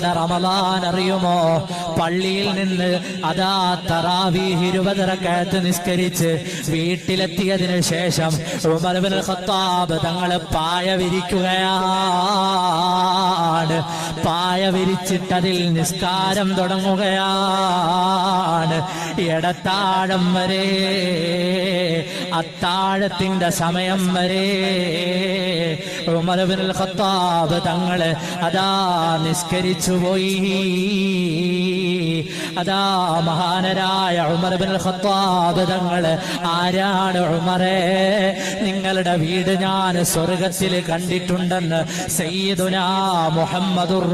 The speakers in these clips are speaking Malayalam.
റമദാൻ അറിയുമോ? പള്ളിയിൽ നിന്ന് അതാ തറാവീഹ് ഇരുപതിറക്കയത്ത് നിസ്കരിച്ച് വീട്ടിലെത്തിയതിനു ശേഷം ഉമർ ബിൻ ഖത്താബ് തങ്ങൾ പായ വിരിക്കുകയാണ്. പായ വിരിച്ചിട്ടതിൽ നിസ്കാരം തുടങ്ങുകയാണ്. ഇടത്താഴം വരെ അത്താഴത്തിന്റെ സമയം വരെ ഉമർ ബിൻ ഖത്താബ് തങ്ങൾ അതാ നിസ്കരിച്ചു പോയി അതാ മഹാനരായ ഉമർ ബിൻ ഖത്താബ് തങ്ങൾ ആരാണ് ഉമറെ? നിങ്ങളുടെ വീട് ഞാൻ സ്വർഗത്തിൽ കണ്ടിട്ടുണ്ടെന്ന് സയ്യിദുനാ മുഹമ്മദുർ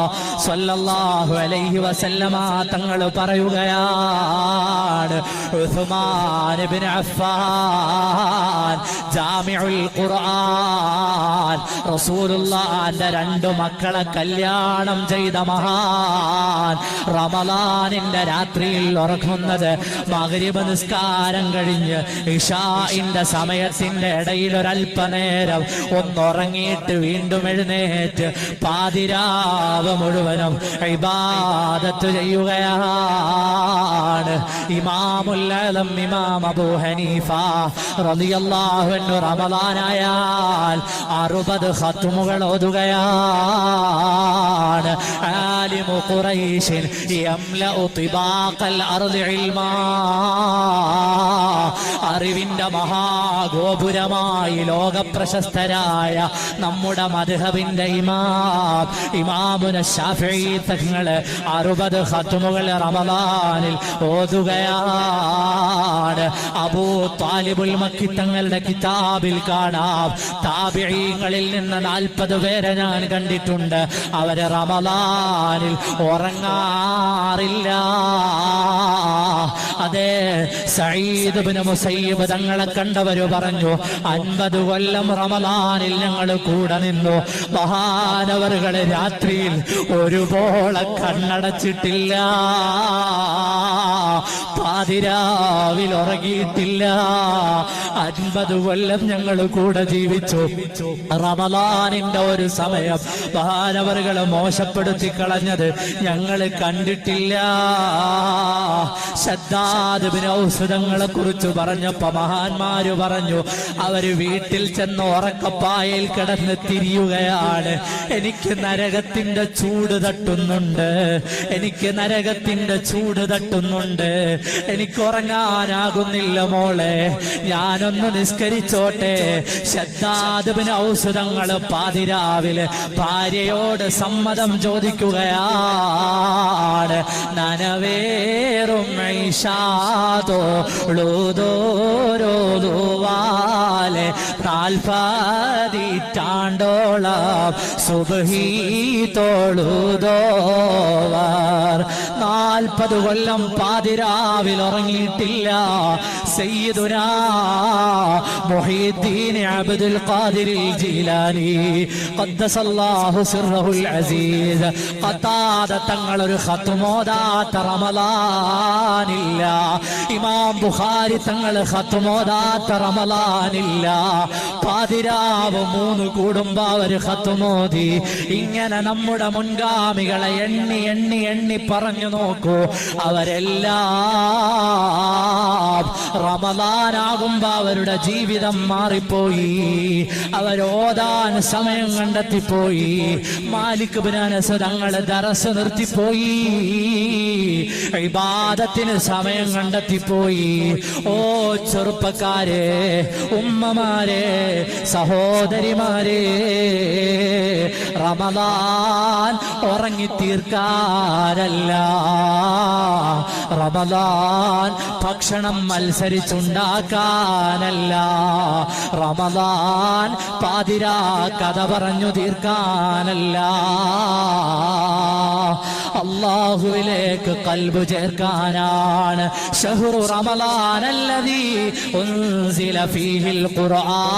റസൂലുള്ളാഹു അലൈഹി വസല്ലമ തങ്ങൾ പറയുകയാണ് ഉസ്മാൻ ഇബ്നു അഫ്ഫാൻ ജാമിഉൽ ഖുർആൻ റസൂലുള്ളാഹിന്റെ രണ്ട് മക്കളെ കല്യാണം ചെയ്ത മഹാൻ റമലാനിന്റെ രാത്രിയിൽ ഉറങ്ങുന്നത് മഗ്രിബ് നിസ്കാരം കഴിഞ്ഞ് ഇഷാഇന്റെ സമയത്തിന്റെ ഇടയിൽ ഒരല്പനേരം ഒന്നുറങ്ങിയിട്ട് വീണ്ടും എഴുന്നേറ്റ് പാതിരാവ് മുഴുവനും ഇബാദത്ത് ചെയ്യുകയാണ്. ഇമാമുല്ലം ഇമാം അബൂ ഹനീഫ റളിയല്ലാഹു അൻഹു റമളാനായാൽ അറുപത് ഖത്മുകൾ ഓതുകയാണ്. ആലിമു ഖുറൈശിൻ യംലഉ തിബാഖൽ അർളി ഇൽമാ അറിവിന്റെ മഹാഗോപുരമായി ലോകപ്രശസ്തരായ നമ്മുടെ മദ്ഹബിന്റെ ഇമാം ഇമാമുന ഷാഫി തങ്ങൾ അറുപത് ഖത്മുകൾ റമദാനിൽ ഓതുകയാണ്. അബൂ താലിബുൽ മക്കി തങ്ങളുടെ കിതാബിൽ കാണാം. താബിഈങ്ങളിൽ നിന്ന് നാൽപ്പത് പേരെ ഞാൻ കണ്ടിട്ടുണ്ട്. അവർ റമലാനിൽ ഉറങ്ങാറില്ല. അതെ സയ്യിദ് ബിൻ മുസയ്യിബ് തങ്ങളെ കണ്ടവര് പറഞ്ഞു അൻപത് കൊല്ലം റമലാനിൽ ഞങ്ങൾ കൂടെ നിന്നു. മഹാനവറുകളെ രാത്രിയിൽ ഒരുപോലെ കണ്ണടച്ചിട്ടില്ല. പാതിരാവിൽ ഉറങ്ങിയിട്ടില്ല. അൻപത് കൊല്ലം ഞങ്ങൾ കൂടെ ജീവിച്ചു. റമലാനിന്റെ ഒരു സമയം മഹാനവറുകൾ മോശപ്പെടുത്തി കളഞ്ഞത് ഞങ്ങൾ കണ്ടിട്ടില്ല. ശബ്ദാദിനൗഷധങ്ങളെ കുറിച്ച് പറഞ്ഞപ്പോ മഹാന്മാര് പറഞ്ഞു അവർ വീട്ടിൽ ചെന്ന് ഉറക്കപ്പായയിൽ കിടന്ന് തിരിയുകയാണ്. എനിക്ക് നരകത്തിന്റെ ചൂട് തട്ടുന്നുണ്ട്. എനിക്ക് നരകത്തിന്റെ ചൂട് തട്ടുന്നുണ്ട്. എനിക്ക് ഉറങ്ങാനാകുന്നില്ല മോളെ. ഞാനൊന്ന് നിസ്കരിച്ചോട്ടെ. ശബ്ദാദിന് ഔഷധങ്ങൾ പാതിരാവിലെ ഭാര്യയോട് സമ്മതം ചോദിക്കുകയാണ്. നനവേറും ഐഷാദോ ൂതോരോതുവാലെ നാൽപ്പതിറ്റാണ്ടോളം സുബഹി തോളുദോവർ നാൽപ്പത് കൊല്ലം പാതിരാവിൽ ഉറങ്ങിയിട്ടില്ല. സയ്യിദുനാ അബ്ദുൽ ഖാദിർ ഖദ്ദസല്ലാഹു സിർറഹുൽ ഖതാദ തങ്ങൾ ഒരു റമലാനില്ല. ഇമാം ബുഖാരി തങ്ങൾ ഖത്മോദാത്ത റമളാനില്ല പാതിരാവ് മൂന്ന് കൂടുമ്പോ ഖത്മോദി ഇങ്ങനെ നമ്മുടെ മുൻഗാമികളെ എണ്ണി എണ്ണി എണ്ണി പറഞ്ഞു നോക്കൂ. അവരെല്ലാം റമദാനാകുമ്പോ അവരുടെ ജീവിതം മാറിപ്പോയി. അവരോതാൻ സമയം കണ്ടെത്തിപ്പോയി. മാലിക് ബിനാനസ് തങ്ങളെ ദറസ് നിർത്തിപ്പോയി. വിവാദത്തിന് സമയം കണ്ടെത്തിപ്പോയി. ഓ ചെറുപ്പക്കാരെ ഉമ്മമാരെ സഹോദരിമാരെ റമദാൻ ഉറങ്ങിത്തീർക്കാനല്ല. റമദാൻ ഭക്ഷണം മത്സരിച്ചുണ്ടാക്കാനല്ല. റമദാൻ പാതിരാ കഥ പറഞ്ഞു തീർക്കാനല്ല. അള്ളാഹുവിലേക്ക് കൽബ് ചേർക്കാനാണ് ഷഹുറു റമളാൻ അല്ലദീ ഉൻസില ഫീഹിൽ ഖുർആൻ.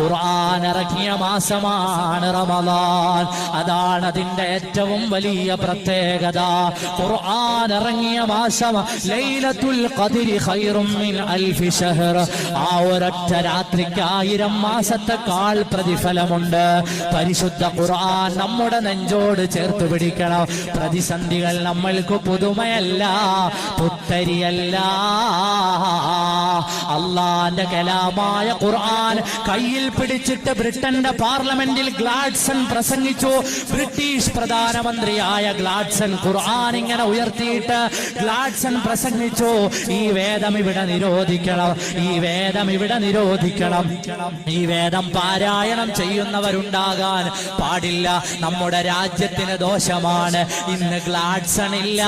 ഖുർആൻ ഇറങ്ങിയ മാസമാണ് റമദാൻ. അതാണ് അതിന്റെ ഏറ്റവും വലിയ പ്രത്യേകത. ഖുർആൻ ഇറങ്ങിയ മാസം ലൈലത്തുൽ ഖദ്രി ഖൈറും മിൻ അൽഫി ഷഹർ ആ ഒരൊറ്റ രാത്രിക്ക് ആയിരം മാസത്തെക്കാൾ പ്രതിഫലമുണ്ട്. പരിശുദ്ധ ഖുർആൻ നമ്മുടെ നെഞ്ചോട് ചേർത്ത് പിടിക്കണം. പ്രതിസന്ധികൾ നമ്മൾക്ക് പുതുമയല്ല പുത്തരിയല്ല. അള്ളാന്റെ കലാമായ ഖുർആൻ കയ്യിൽ പിടിച്ചിട്ട് ബ്രിട്ടന്റെ പാർലമെന്റിൽ ഗ്ലാഡ്സൺ പ്രസംഗിച്ചു. ബ്രിട്ടീഷ് പ്രധാനമന്ത്രിയായ ഗ്ലാഡ്സൺ ഖുർആൻ ഇങ്ങനെ ഉയർത്തിയിട്ട് ഗ്ലാഡ്സൺ പ്രസംഗിച്ചു. ഈ വേദം ഇവിടെ നിരോധിക്കണം. ഈ വേദം ഇവിടെ നിരോധിക്കണം. ഈ വേദം പാരായണം ചെയ്യുന്നവരുണ്ടാകാൻ പാടില്ല. നമ്മുടെ രാജ്യത്തിന് ദോഷമാണ്. ഇന്ന് ഗ്ലാഡ്സൺ ഇല്ല.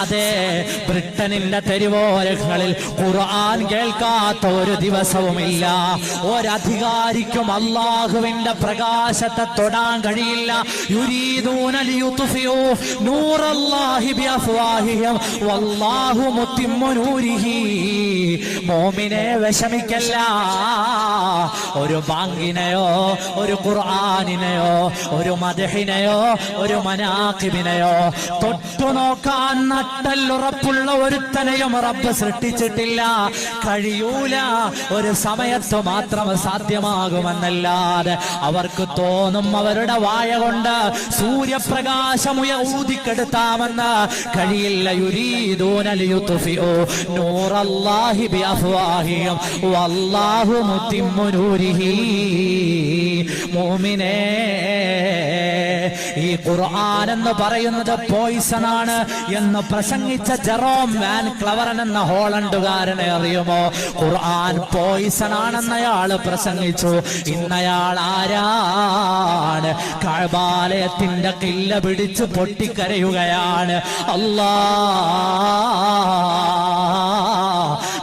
അതെ ബ്രിട്ടനിന്റെ തെരുവോരങ്ങളിൽ ഖുർആൻ കേൾക്കാത്ത ഒരു ദിവസവുമില്ല. ഒരധികാരിക്കും അള്ളാഹുവിന്റെ പ്രകാശത്തെ തൊടാൻ കഴിയില്ല. മോമിനെ വിഷമിക്കല്ല. ഒരു ബാങ്കിനെയോ ഒരു ഖുർആാനിനെയോ ഒരു മദഹിനെയോ ഒരു മനാഖിബിനെയോ തൊട്ടു നോക്കാൻ നട്ടല്ലുറപ്പുള്ള ഒരുത്തനെയും റബ്ബ് സൃഷ്ടിച്ചിട്ടില്ല. കഴിയൂല. ഒരു സമയത്ത് മാത്രം സാധ്യമാകുമെന്നല്ലാതെ അവർക്ക് തോന്നും അവരുടെ വായ കൊണ്ട് സൂര്യപ്രകാശം ഉയ ഊതിക്കെടുത്താമെന്ന് കഴിയില്ല. ഈ ഖുർആൻ എന്ന് പറയുന്നത് പോയിസൺ ആണ് എന്ന് പ്രസംഗിച്ച ജെറോം വാൻ ക്ലവറൻ എന്ന ഹോളണ്ടുകാരനെ അറിയുമോ? ഖുർആൻ പോയിസൺ ആണെന്ന് അയാൾ പ്രസംഗിച്ചു. ഇന്നയാൾ ആരാണ് കഴബാലയത്തിന്റെ കില്ല പിടിച്ച് പൊട്ടിക്കരയുകയാണ്. അല്ലാ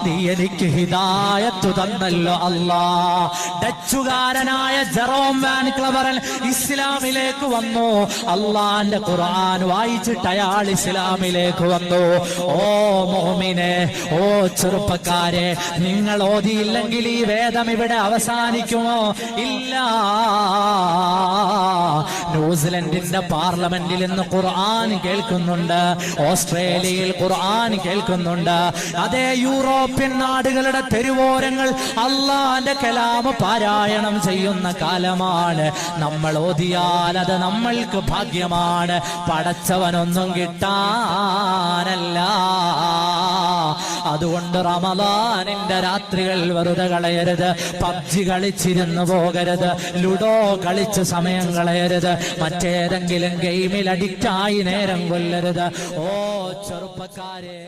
നീ എനിക്ക് ഹിതായത്തു തന്നല്ലോ അല്ലാ. ഡച്ചുകാരനായ ജെറോം വാൻ ക്ലവറൻ ഇസ്ലാമിലേക്ക് വന്നു. അള്ളാന്റെ ഖുർആൻ വായിച്ചിട്ട് അയാൾ ഇസ്ലാമിലേക്ക് വന്നു. ഓ മോമിനെ ഓ ചെറുപ്പക്കാരെ നിങ്ങൾ ഓതിയില്ലെങ്കിൽ ഈ വേദം ഇവിടെ അവസാനിക്കുമോ? ഇല്ല. ന്യൂസിലൻഡിന്റെ പാർലമെന്റിൽ ഇന്ന് ഖുർആൻ കേൾക്കുന്നുണ്ട്. ഓസ്ട്രേലിയയിൽ ഖുർആൻ കേൾക്കുന്നുണ്ട്. അതേ യൂറോപ്യൻ നാടുകളുടെ തെരുവോരങ്ങൾ അള്ളാന്റെ കലാമ പാരായണം ചെയ്യുന്ന കാലമാണ്. നമ്മൾ ഓതിയാൽ അത് നമ്മൾക്ക് ഭാഗ്യമാണ്. പടച്ചവനൊന്നും കിട്ടാനല്ല. അതുകൊണ്ട് റമദാനിന്റെ രാത്രികൾ വെറുതെ കളയരുത്. പബ്ജി കളിച്ചിരുന്നു പോകരുത്. ലുഡോ കളിച്ച് സമയം കളയരുത്. മറ്റേതെങ്കിലും ഗെയിമിൽ അഡിക്റ്റായി നേരം കൊല്ലരുത്. ഓ ചെറുപ്പക്കാരെ.